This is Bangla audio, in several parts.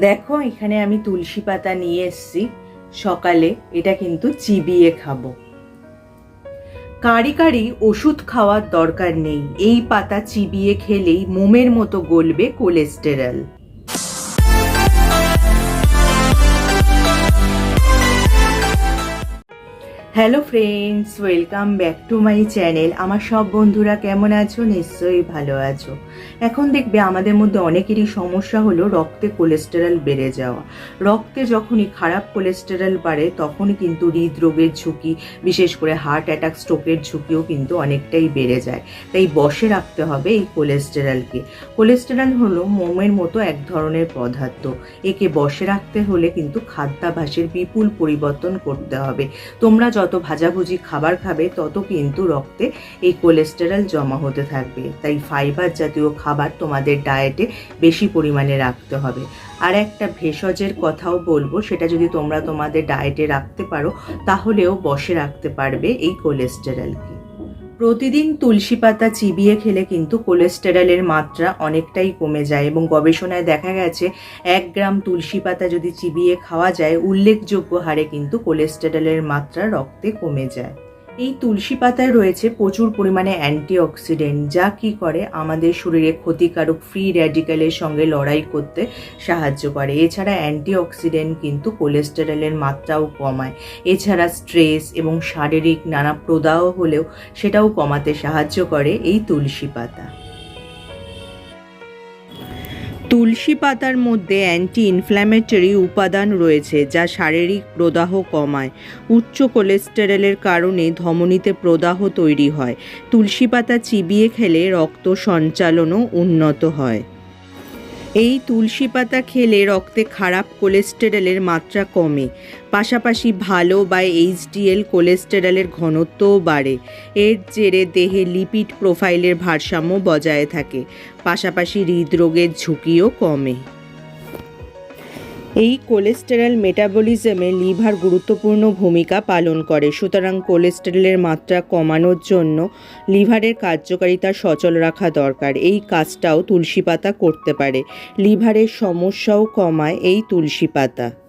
দেখো, এখানে আমি তুলসী পাতা নিয়ে এসছি। সকালে এটা কিন্তু চিবিয়ে খাব। কারি কারি ওষুধ খাওয়ার দরকার নেই। এই পাতা চিবিয়ে খেলেই মোমের মতো গলবে cholesterol. Hello friends welcome back to my channel আমার সব বন্ধুরা কেমন আছো? নিশ্চয়ই ভালো আছো। এখন দেখবে আমাদের মধ্যে অনেকেরই সমস্যা হলো রক্তে কোলেস্টেরল বেড়ে যাওয়া। রক্তে যখনই খারাপ কোলেস্টেরল বাড়ে, তখনই কিন্তু হৃদরোগের ঝুঁকি, বিশেষ করে হার্ট অ্যাটাক স্ট্রোকের ঝুঁকিও কিন্তু অনেকটাই বেড়ে যায়। তাই বসে রাখতে হবে এই কোলেস্টেরলকে কোলেস্টেরল হলো মোমের মতো এক ধরনের পদার্থ। একে বসে রাখতে হলে কিন্তু খাদ্যাভাসের বিপুল পরিবর্তন করতে হবে। তোমরা যত ভাজাভুজি খাবার খাবে, তত কিন্তু রক্তে এই কোলেস্টেরল জমা হতে থাকবে। তাই ফাইবার জাতীয় খাবার তোমাদের ডায়েটে বেশি পরিমাণে রাখতে হবে। আর একটা ভেষজের কথাও বলব, সেটা যদি তোমরা তোমাদের ডায়েটে রাখতে পারো, তাহলেও বসে রাখতে পারবে এই কোলেস্টেরলকে প্রতিদিন তুলসী পাতা চিবিয়ে খেলে কিন্তু কোলেস্টেরলের মাত্রা অনেকটাই কমে যায় এবং গবেষণায় দেখা গেছে, এক গ্রাম তুলসী পাতা যদি চিবিয়ে খাওয়া যায়, উল্লেখযোগ্য হারে কিন্তু কোলেস্টেরলের মাত্রা রক্তে কমে যায়। এই তুলসী পাতায় রয়েছে প্রচুর পরিমাণে অ্যান্টিঅক্সিডেন্ট, যা কি করে আমাদের শরীরে ক্ষতিকারক ফ্রি র্যাডিক্যালের সঙ্গে লড়াই করতে সাহায্য করে। এছাড়া অ্যান্টিঅক্সিডেন্ট কিন্তু কোলেস্টেরলের মাত্রাও কমায়। এছাড়া স্ট্রেস এবং শারীরিক নানা প্রদাহ হলেও সেটাও কমাতে সাহায্য করে এই তুলসী পাতা। তুলসী পাতার মধ্যে অ্যান্টি ইনফ্ল্যামেটরি উপাদান রয়েছে, যা শারীরিক প্রদাহ কমায়। উচ্চ কোলেস্টেরলের কারণে ধমনীতে প্রদাহ তৈরি হয়। তুলসী পাতা চিবিয়ে খেলে রক্ত সঞ্চালনও উন্নত হয়। এই তুলসী পাতা খেলে রক্তে খারাপ কোলেস্টেরলের মাত্রা কমে। পাশাপাশি ভালো বা এইচডিএল কোলেস্টেরলের ঘনত্বও বাড়ে। এর জেরে দেহে লিপিড প্রোফাইলের ভারসাম্য বজায় থাকে। পাশাপাশি হৃদরোগের ঝুঁকিও কমে। এই কোলেস্টেরল মেটাবলিজমে লিভার গুরুত্বপূর্ণ ভূমিকা পালন করে। সুতরাং কোলেস্টেরলের মাত্রা কমানোর জন্য লিভারের কার্যকারিতা সচল রাখা দরকার। এই কাজটাও তুলসী পাতা করতে পারে। লিভারের সমস্যাও কমায় এই তুলসী পাতা।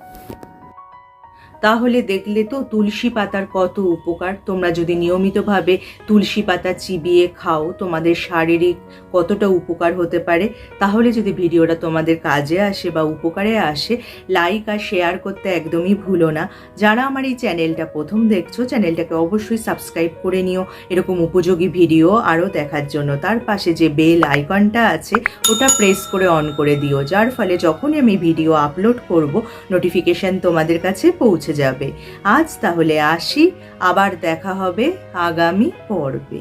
তাহলে দেখলে তো তুলসী পাতার কত উপকার। তোমরা যদি নিয়মিতভাবে তুলসী পাতা চিবিয়ে খাও, তোমাদের শারীরিক কতটা উপকার হতে পারে। তাহলে যদি ভিডিওটা তোমাদের কাজে আসে বা উপকারে আসে লাইক আর শেয়ার করতে একদমই ভুলো না। যারা আমার এই চ্যানেলটা প্রথম দেখছ, চ্যানেলটাকে অবশ্যই সাবস্ক্রাইব করে নিও। এরকম উপযোগী ভিডিও আরও দেখার জন্য তার পাশে যে বেল আইকনটা আছে, ওটা প্রেস করে অন করে দিও। যার ফলে যখনই আমি ভিডিও আপলোড করব নোটিফিকেশন তোমাদের কাছে পৌঁছে যাবে। আজ তাহলে আসি আবার দেখা হবে আগামী পর্বে।